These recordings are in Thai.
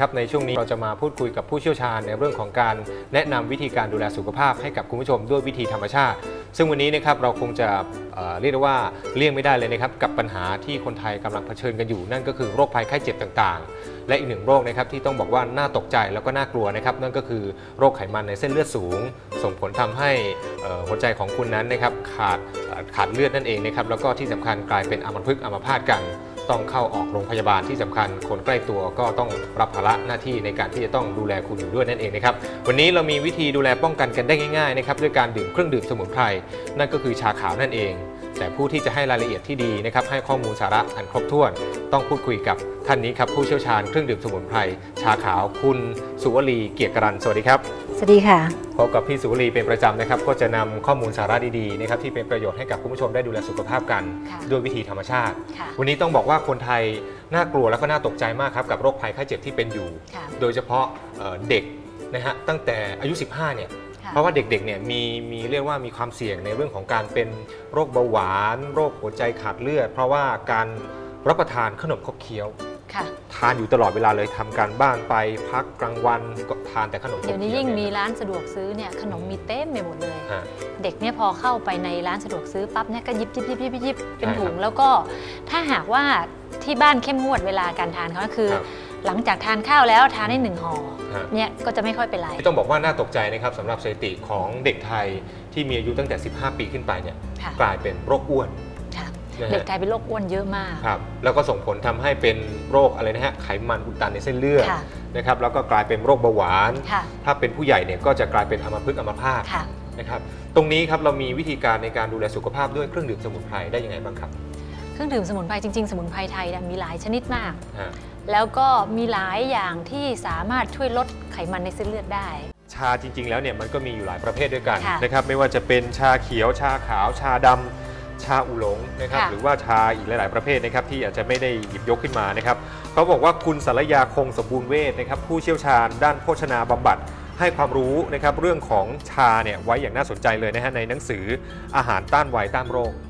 ครับในช่วงนี้เราจะมาพูดคุยกับผู้เชี่ยวชาญในเรื่องของการแนะนำวิธีการดูแลสุขภาพให้กับคุณผู้ชมด้วยวิธีธรรมชาติ ซึ่งวันนี้นะครับเราคงจะเเรียกได้ว่าเลี่ยงไม่ได้เลยนะครับกับปัญหาที่คนไทยกำลังเผชิญกันอยู่ นั่นก็คือโรคภัยไข้เจ็บต่างๆ และอีกหนึ่งโรคนะครับที่ต้องบอกว่าน่าตกใจแล้วก็น่ากลัวนะครับนั่นก็คือโรคไขมันในเส้นเลือดสูง ส่งผลทำให้หัวใจของคุณนั้นนะครับขาดเอ่อขาดเลือดนั่นเองนะครับแล้วก็ที่สำคัญกลายเป็นอัมพฤกษ์อัมพาตกัน ต้องเข้าออกโรงพยาบาลที่สำคัญ คนใกล้ตัวก็ต้องรับภาระหน้าที่ในการที่จะต้องดูแลคุณอยู่ด้วยนั่นเองนะครับวันนี้เรามีวิธีดูแลป้องกันกันได้ง่ายๆนะครับด้วยการดื่มเครื่องดื่มสมุนไพรนั่นก็คือชาขาวนั่นเอง แต่ผู้ที่จะให้รายละเอียดที่ดีนะครับให้ข้อมูลสาระอันครบถ้วน ต้องพูดคุยกับท่านนี้ครับผู้เชี่ยวชาญเครื่องดื่มสมุนไพรชาขาวคุณสุวลีเกียรติกรันสวัสดีครับสวัสดีค่ะพบกับพี่สุวลีเป็นประจำนะครับ ก็จะนำข้อมูลสาระดีๆนะครับที่เป็นประโยชน์ให้กับคุณผู้ชมได้ดูแลสุขภาพกันค่ะด้วยวิธีธรรมชาติค่ะวันนี้ต้องบอกว่าคนไทยน่ากลัวแล้วก็น่าตกใจมากครับกับโรคภัยไข้เจ็บที่เป็นอยู่ค่ะโดยเฉพาะเอ่อเด็กนะฮะตั้งแต่อายุ 15 เนี่ยค่ะ เพราะว่าเด็กๆเนี่ยมีมีเรียกว่ามีความเสี่ยงในเรื่องของการเป็นโรคเบาหวาน โรคหัวใจขาดเลือด เพราะว่าการรับประทานขนมขบเคี้ยวค่ะทานอยู่ตลอดเวลาเลยทำการบ้านไปพักกลางวันก็ทานแต่ขนมขบเดี๋ยวนี้เคี้ยวยิ่งมีเนี่ยร้านสะดวกซื้อเนี่ยขนมมีเต็มไปหมดเลยฮะเด็กเนี่ยพอเข้าไปในร้านสะดวกซื้อปั๊บเนี่ยก็หยิบยิบยิบยิบยิบยิบเป็นใช่ครับถุงแล้วก็ถ้าหากว่าที่บ้านเข้มงวดเวลาการทานเขาก็คือครับ หลังจากทานข้าวแล้วทานได้หนึ่งห่อฮะ เนี่ยก็จะไม่ค่อยเป็นไร ที่ต้องบอกว่าน่าตกใจนะครับสำหรับสถิติของเด็กไทยที่มีอายุตั้งแต่ 15 ปีขึ้นไปเนี่ยค่ะ กลายเป็นโรคอ้วนค่ะนะฮะเด็กกลายเป็นโรคอ้วนเยอะมาก ครับแล้วก็ส่งผลทำให้เป็นโรคอะไรนะฮะไขมันอุดตันในเส้นเลือดค่ะ นะครับแล้วก็กลายเป็นโรคเบาหวาน ค่ะ ถ้าเป็นผู้ใหญ่เนี่ยก็จะกลายเป็นอัมพฤกษ์อัมพาตค่ะ นะครับตรงนี้ครับเรามีวิธีการในการดูแลสุขภาพด้วยเครื่องดื่มสมุนไพรได้ยังไงบ้างครับ เครื่องดื่มสมุนไพรจริงๆ สมุนไพรไทยเนี่ยมีหลายชนิดมาก ฮะแล้วก็มีหลายอย่างที่สามารถช่วยลดไขมันในเส้นเลือดได้ ชาจริง ๆ แล้วเนี่ยมันก็มีอยู่หลายประเภทด้วยกันค่ะนะครับไม่ว่าจะเป็นชาเขียวชาขาว ชาดำชาอุหลงนะครับค่ะหรือว่าชาอีกหลายๆประเภทนะครับที่อาจจะไม่ได้หยิบยกขึ้นมานะครับเขาบอกว่าคุณสารยาคงสมบูรณ์เวทนะครับผู้เชี่ยวชาญด้านโภชนาบำบัด ให้ความรู้นะครับเรื่องของชาเนี่ยไว้อย่างน่าสนใจเลยนะฮะในหนังสืออาหารต้านไวต้านโรคค่ะ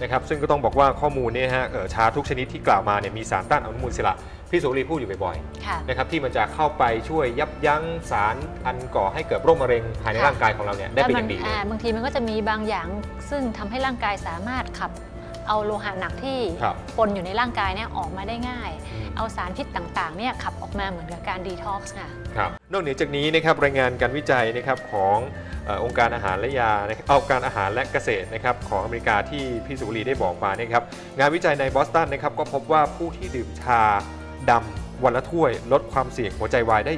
นะครับซึ่งก็ต้องบอกว่าข้อมูลเนี่ยฮะเอ่อชาทุกชนิดที่กล่าวมาเนี่ยมีสารต้านอนุมูลอิสระพี่โสรีพูดอยู่บ่อยค่ะๆนะครับที่มันจะเข้าไปช่วยยับยั้งสารอันก่อให้เกิดโรคมะเร็งภายในค่ะร่างกายของเราเนี่ยได้เป็นอย่างดีเลยอ่าบางทีมันก็จะมีบางอย่างซึ่งทำให้ร่างกายสามารถขับเอาโลหะหนักที่ครับปนอยู่ในร่างกายเนี่ยออกมาได้ง่าย เอาสารพิษต่างๆเนี่ยขับออกมาเหมือนกับการดีท็อกซ์ค่ะครับนอกเหนือจากนี้นะครับรายงานการวิจัยนะครับของเอ่อองค์การอาหารและยานะครับเอาองค์การอาหารและเกษตรนะครับของอเมริกาที่พี่สุวรีได้บอกมาเนี่ยครับงานวิจัยในบอสตันนะครับก็พบว่าผู้ที่ดื่มชาดำวันละถ้วย ลดความเสี่ยงหัวใจวายได้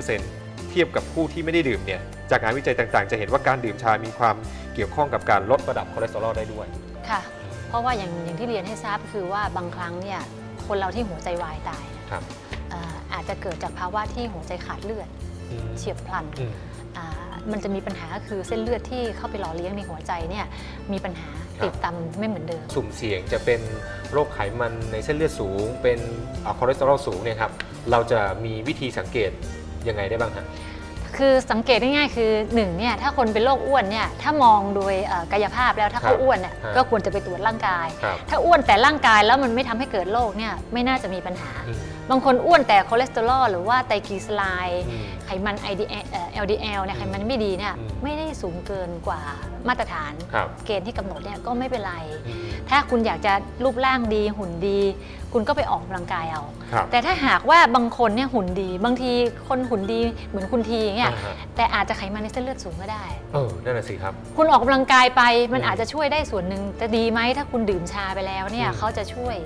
44%เทียบกับผู้ที่ไม่ได้ดื่มเนี่ยจากงานวิจัยต่างๆ จะเห็นว่าการดื่มชา มีความเกี่ยวข้องกับการลดระดับคอเลสเตอรอลได้ด้วยค่ะเพราะว่าอย่างอย่างที่เรียนให้ทราบคือว่าบางครั้งเนี่ยคนเราที่หัวใจวายตายเนี่ยครับเอ่ออาจจะเกิดจากภาวะที่หัวใจขาดเลือดอืมเฉียบพลันอื มอ่ามันจะมีปัญหาก็คือเส้นเลือดที่เข้าไปหล่อเลี้ยงในหัวใจเนี่ยมีปัญหาติดตันไม่เหมือนเดิม สุ่มเสี่ยงจะเป็นโรคไขมันในเส้นเลือดสูง เป็นอ่าคอเลสเตอรอลสูงเนี่ยครับเราจะมีวิธีสังเกตยังไงได้บ้างฮะคือสังเกตง่ายๆคือหนึ่งเนี่ยถ้าคนเป็นโรคอ้วนเนี่ยถ้ามองโดยเอ่อกายภาพแล้วถ้าครัเขาบอ้วนเนี่ยฮะก็ควรจะไปตรวจร่างกายครับถ้าอ้วนแต่ร่างกายแล้วมันไม่ทำให้เกิดโรคเนี่ยไม่น่าจะมีปัญหาอืมบางคนอ้วนแต่คอเลสเตอรอลหรือว่าไตรกลีเซอไรด์อืมไขมัน IDL เอ่อ LDL เนี่ยไขมันไม่ดีเนี่ยอืมไม่ได้สูงเกินกว่ามาตรฐานครับเกณฑ์ที่กำหนดเนี่ยก็ไม่เป็นไรอืมถ้าคุณอยากจะรูปร่างดีหุ่นดี คุณก็ไปออกกำลังกายเอาครับแต่ถ้าหากว่าบางคนเนี่ยหุ่นดี บางทีคนหุ่นดีเหมือนคุณทีอย่างเงี้ยอ่าฮะแต่อาจจะไขมันในเส้นเลือดสูงก็ได้เออนั่นน่ะสิครับ คุณออกกำลังกายไปมันอืมอาจจะช่วยได้ส่วนหนึ่งแต่ดีไหมถ้าคุณดื่มชาไปแล้วเนี่ยอืมเขาจะช่วย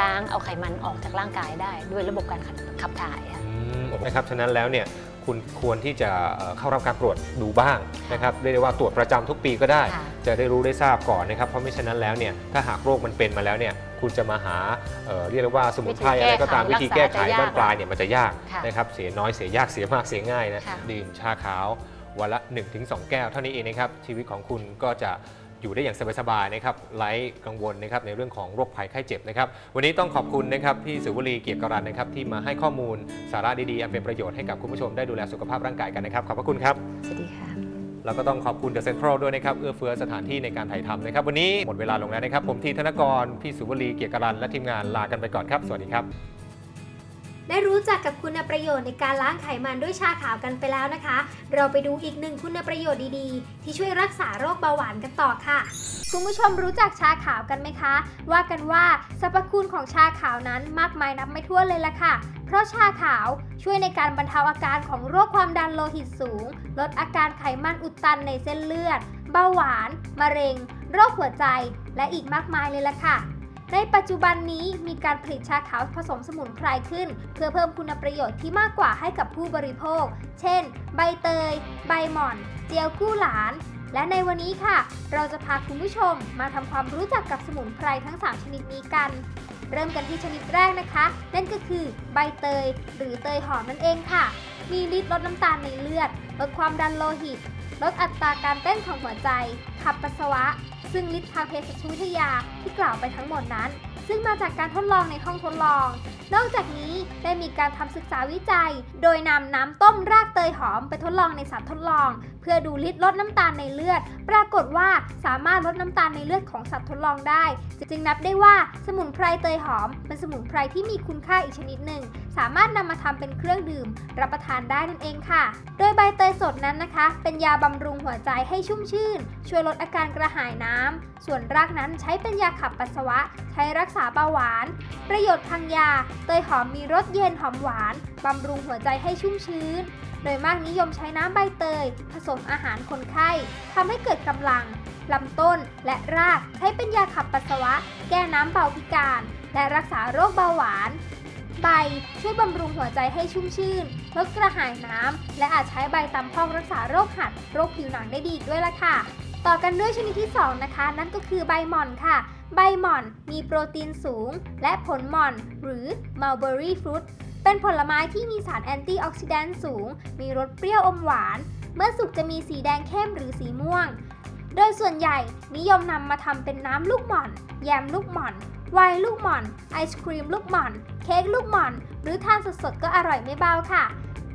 ล้างเอาไขมันออกจากร่างกายได้ด้วยระบบการขับขับถ่ายค่ะอืมนะครับฉะนั้นแล้วเนี่ย คุณควรที่จะเอ่อเข้ารับการตรวจดูบ้างนะครับเรียกได้ว่าตรวจประจำทุกปีก็ได้ค่ะจะได้รู้ได้ทราบก่อนนะครับเพราะไม่ฉะนั้นแล้วเนี่ยถ้าหากโรคมันเป็นมาแล้วเนี่ยคุณจะมาหาเอ่อเรียกได้ว่าสมุนไพรอะไรก็ตามวิวิธีธีแก้แก้ไขไขรักษาบ้านปลายเนี่ยมันจะยากค่ะนะครับเสียน้อยเสียยากเสียมากเสียง่ายนะค่ะดื่มชาขาววันละ 1-2 แก้วเท่านี้เองนะครับชีวิตของคุณก็จะ อยู่ได้อย่างสบายๆนะครับไร้กังวลนะครับในเรื่องของโรคภัยไข้เจ็บนะครับ วันนี้ต้องขอบคุณนะครับพี่สุวรีเกียรติกรันนะครับที่มาให้ข้อมูลสาระดีๆอันเป็นประโยชน์ให้กับคุณผู้ชมได้ดูแลสุขภาพร่างกายกันนะครับขอบพระคุณครับสวัสดีค่ะแล้วก็ต้องขอบคุณ The Central ด้วยนะครับ เอื้อเฟื้อสถานที่ในการถ่ายทำนะครับ วันนี้หมดเวลาลงแล้วนะครับ ผมทีธนกร พี่สุวรีเกียรติกรัน และทีมงานลากันไปก่อนครับ สวัสดีครับ ได้รู้จักกับคุณประโยชน์ในการล้างไขมันด้วยชาขาวกันไปแล้วนะคะ เราไปดูอีกหนึ่งคุณประโยชน์ดีๆ ที่ช่วยรักษาโรคเบาหวานกันต่อค่ะ คุณผู้ชมรู้จักชาขาวกันไหมคะ ว่ากันว่าสรรพคุณของชาขาวนั้นมากมายนับไม่ถ้วนเลยล่ะค่ะ เพราะชาขาวช่วยในการบรรเทาอาการของโรคความดันโลหิตสูง ลดอาการไขมันอุดตันในเส้นเลือด เบาหวาน มะเร็ง โรคหัวใจ และอีกมากมายเลยล่ะค่ะ ในปัจจุบันนี้มีการผลิตชาขาวผสมสมุนไพรขึ้น เพื่อเพิ่มคุณประโยชน์ที่มากกว่าให้กับผู้บริโภค เช่น ใบเตย ใบหม่อน เจียวกู้หลาน และในวันนี้ค่ะ เราจะพาคุณผู้ชมมาทำความรู้จักกับสมุนไพรทั้ง 3 ชนิดนี้กัน เริ่มกันที่ชนิดแรกนะคะ นั่นก็คือใบเตย หรือเตยหอมนั่นเองค่ะ มีฤทธิ์ลดน้ำตาลในเลือด ลดความดันโลหิต ลดอัตราการเต้นของหัวใจ ขับปัสสาวะ ซึ่งฤทธิ์ทางเภสัชวิทยาที่กล่าวไปทั้งหมดนั้น ซึ่งมาจากการทดลองในห้องทดลอง นอกจากนี้ได้มีการทำศึกษาวิจัย โดยนำน้ำต้มรากเตยหอมไปทดลองในสัตว์ทดลอง เพื่อดูฤทธิ์ลดน้ำตาลในเลือด ปรากฏว่าสามารถลดน้ำตาลในเลือดของสัตว์ทดลองได้ จึงนับได้ว่าสมุนไพรเตยหอม เป็นสมุนไพรที่มีคุณค่าอีกชนิดหนึ่ง สามารถนำมาทำเป็นเครื่องดื่ม รับประทานได้นั่นเองค่ะ โดยใบเตยสดนั้นนะคะ เป็นยาบำรุงหัวใจให้ชุ่มชื่น ช่วยลดอาการกระหายน้ำส่วนรากนั้นใช้เป็นยาขับปัสสาวะ ใช้รักษาษาเบาหวาน ประโยชน์ทางยา เตยหอมมีรสเย็นหอมหวาน บำรุงหัวใจให้ชุ่มชื้น โดยมากนิยมใช้น้ำใบเตย ผสมอาหารคนไข้ทำให้เกิดกำลังลำต้นและรากใช้เป็นยาขับปัสสาวะ แก้น้ำเบาพิการ และรักษาโรคเบาหวาน ใบช่วยบำรุงหัวใจให้ชุ่มชื่น ลดกระหายน้ำ และอาจใช้ใบตำพอกรักษาโรคหัด โรคผิวหนังได้ดีด้วยล่ะค่ะ ต่อกันด้วยชนิดที่ 2 นะคะ นั่นก็คือใบหม่อนค่ะ ใบหม่อนมีโปรตีนสูง และผลหม่อน หรือ mulberry fruit เป็นผลไม้ที่มีสารแอนตี้ออกซิแดนต์สูง มีรสเปรี้ยวอมหวาน เมื่อสุกจะมีสีแดงเข้มหรือสีม่วง โดยส่วนใหญ่นิยมนำมาทำเป็นน้ำลูกหม่อน แยมลูกหม่อนไวน์ลูกหม่อน ไอศครีมลูกหม่อน เค้กลูกหม่อน หรือทานสดๆก็อร่อยไม่เบาค่ะ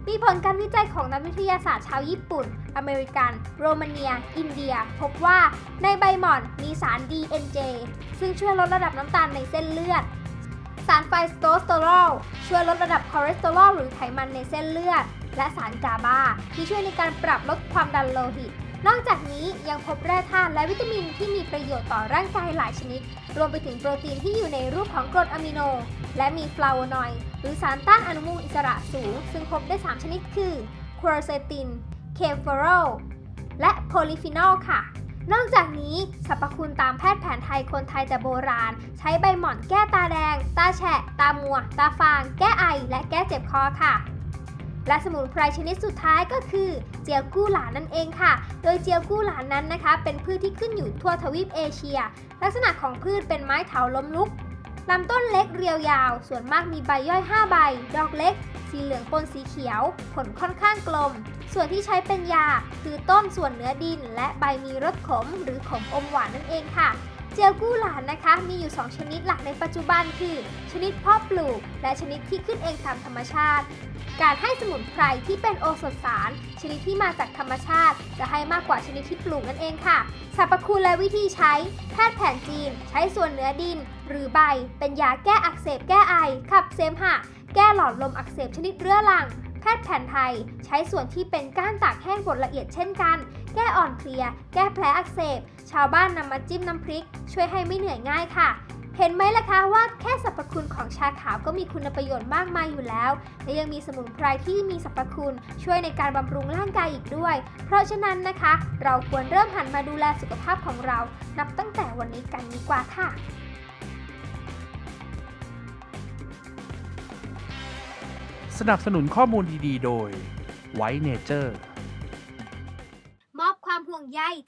มีผลการวิจัยของนักวิทยาศาสตร์ชาวญี่ปุ่น อเมริกัน โรมาเนีย อินเดีย พบว่าในใบหม่อนมีสาร DNJ ซึ่งช่วยลดระดับน้ำตาลในเส้นเลือด สารไฟสโตสเตอรอลช่วยลดระดับคอเลสเตอรอลหรือไขมันในเส้นเลือด และสารกาบาที่ช่วยในการปรับลดความดันโลหิต นอกจากนี้ยังพบแร่ธาตุและวิตามินที่มีประโยชน์ต่อร่างกายหลายชนิด รวมไปถึงโปรตีนที่อยู่ในรูปของกรดอะมิโน และมีฟลาโวนอยด์หรือสารต้านอนุมูลอิสระสูง ซึ่งพบได้ 3 ชนิดคือค u รเซติน เคฟอรอลและโพลิฟีนอลค่ะนอกจากนี้สรรพคุณตามแพทย์แผนไทยคนไทยแต่โบราณ ใช้ใบหม่อนแก้ตาแดง ตาแฉะ ตามัว ตาฟาง แก้ไอ และแก้เจ็บคอค่ะ และสมุนไพรชนิดสุดท้ายก็คือเจียวกู้หลานนั่นเองค่ะ โดยเจียวกู้หลานนั้นนะคะ เป็นพืชที่ขึ้นอยู่ทั่วทวีปเอเชีย ลักษณะของพืชเป็นไม้เถาล้มลุกลำต้นเล็กเรียวยาว ส่วนมากมีใบย่อย 5 ใบ ดอกเล็ก สีเหลืองปนสีเขียว ผลค่อนข้างกลม ส่วนที่ใช้เป็นยา คือต้นส่วนเนื้อดิน และใบมีรสขมหรือขมอมหวานนั่นเองค่ะ เจลกู้หลานนะคะ มีอยู่ 2 ชนิดหลักในปัจจุบันคือ ชนิดพาะปลูก และชนิดที่ขึ้นเองตามธรรมชาติ การให้สมุนไพรที่เป็นโอสถสาร ชนิดที่มาจากธรรมชาติ จะให้มากกว่าชนิดที่ปลูกนั่นเองค่ะสรรพคุณและวิธีใช้ แพทย์แผนจีน ใช้ส่วนเนื้อดิน หรือใบ เป็นยาแก้อักเสบแก้ไอ ขับเสมหะ แก้หลอดลมอักเสบชนิดเรื้อรัง แพทย์แผนไทย ใช้ส่วนที่เป็นก้านตากแห้งบดละเอียดเช่นกัน แก้อ่อนเพลีย แก้แผลอักเสบ ชาวบ้านนำมาจิ้มน้ำพริก ช่วยให้ไม่เหนื่อยง่ายค่ะ เห็นไหมล่ะคะว่าแค่สรรพคุณของชาขาวก็มีคุณประโยชน์มากมายอยู่แล้ว และยังมีสมุนไพรที่มีสรรพคุณ ช่วยในการบำรุงร่างกายอีกด้วย เพราะฉะนั้นนะคะ เราควรเริ่มหันมาดูแลสุขภาพของเรา นับตั้งแต่วันนี้กันดีกว่าค่ะสนับสนุนข้อมูลดี ๆ โดยไว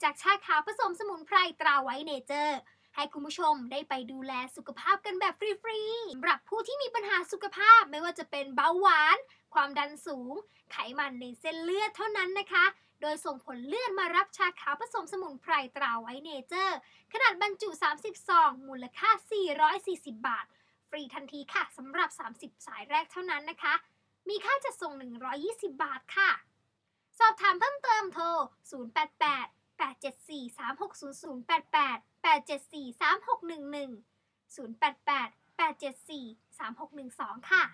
จากชาขาวผสมสมุนไพรตราไวท์เนเจอร์ ให้คุณผู้ชมได้ไปดูแลสุขภาพกันแบบฟรีๆสำหรับผู้ที่มีปัญหาสุขภาพไม่ว่าจะเป็นเบาหวาน ความดันสูง ไขมันในเส้นเลือดเท่านั้นนะคะ โดยส่งผลเลื่อนมารับชาขาวผสมสมุนไพรตราไวท์เนเจอร์ ขนาดบรรจุ 30ซองมูลค่า 440 บาท ฟรีทันทีค่ะสำหรับ 30 สายแรกเท่านั้นนะคะ มีค่าจัดส่ง 120 บาทค่ะสอบถามเพิ่มเติมโทร 088 874 3600 88 874 3611 088 874 3612 ค่ะ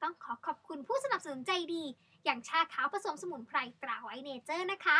ตต้องขอขอบคุณผู้สนับสนุนใจดี อย่างชาขาวผสมสมุนไพรตราไวเนเจอร์นะคะ